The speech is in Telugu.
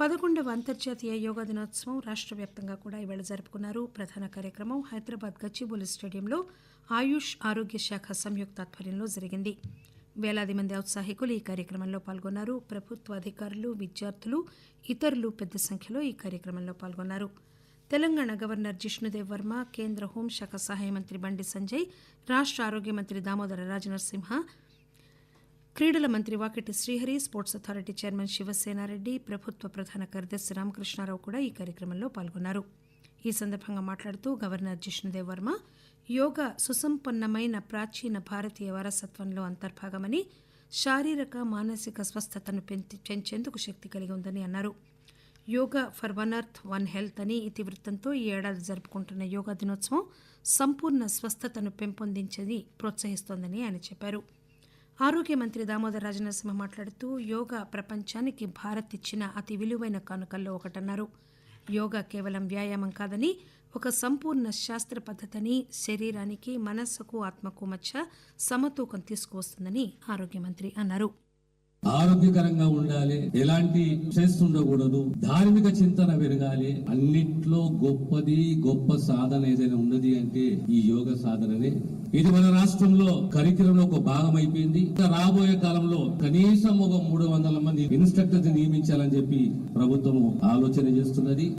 పదకొండవ అంతర్జాతీయ యోగా దినోత్సవం రాష్ట్ర వ్యాప్తంగా కూడా ఈవేళ జరుపుకున్నారు. ప్రధాన కార్యక్రమం హైదరాబాద్ గచ్చిబౌలి స్టేడియంలో ఆయుష్ ఆరోగ్య శాఖ సంయుక్త ఆధ్వర్యంలో జరిగింది. వేలాది మంది ఔత్సాహికులు ఈ కార్యక్రమంలో పాల్గొన్నారు. ప్రభుత్వ అధికారులు విద్యార్థులు ఇతరులు పెద్ద సంఖ్యలో ఈ కార్యక్రమంలో పాల్గొన్నారు. తెలంగాణ గవర్నర్ జిష్ణుదేవ్ వర్మ కేంద్ర హోంశాఖ సహాయ మంత్రి బండి సంజయ్ రాష్ట్ర ఆరోగ్య మంత్రి దామోదర రాజనరసింహ క్రీడల మంత్రి Vakiti Srihari sports authority chairman Sivasena Reddy ప్రభుత్వ ప్రధాన కార్యదర్శి రామకృష్ణారావు కూడా ఈ కార్యక్రమంలో పాల్గొన్నారు. ఈ సందర్భంగా మాట్లాడుతూ గవర్నర్ జిష్ణుదేవ్ వర్మ యోగా సుసంపన్నమైన ప్రాచీన భారతీయ వారసత్వంలో అంతర్భాగమని శారీరక మానసిక స్వస్థతను పెంచి- పెంచేందుకు శక్తి కలిగి ఉందని అన్నారు. Yoga for one earth one health అని ఇతివృత్తంతో ఈ ఏడాది జరుపుకుంటున్న యోగా దినోత్సవం సంపూర్ణ స్వస్థతను పెంపొందించేది ప్రోత్సహిస్తోందని ఆయన చెప్పారు. ఆరోగ్య మంత్రి దామోదర్ రాజనరసింహ మాట్లాడుతూ యోగా ప్రపంచానికి భారత్ ఇచ్చిన అతి విలువైన కానుకల్లో ఒకటన్నారు. యోగా కేవలం వ్యాయామం కాదని ఒక సంపూర్ణ శాస్త్ర పద్ధతిని శరీరానికి మనస్సుకు ఆత్మకు మధ్య సమతూకం తీసుకువస్తుందని ఆరోగ్య మంత్రి అన్నారు. ఆరోగ్యకరంగా ఉండాలి ఎలాంటి స్ట్రెస్ ఉండకూడదు ధార్మిక చింతన పెరగాలి. అన్నిట్లో గొప్పది గొప్ప సాధన ఏదైనా ఉన్నది అంటే ఈ యోగ సాధననే. ఇది మన రాష్ట్రంలో కరికులంలో ఒక భాగం అయిపోయింది. ఇంకా రాబోయే కాలంలో కనీసం ఒక మూడు వందల మంది ఇన్స్ట్రక్టర్స్ నియమించాలని చెప్పి ప్రభుత్వం ఆలోచన చేస్తున్నది.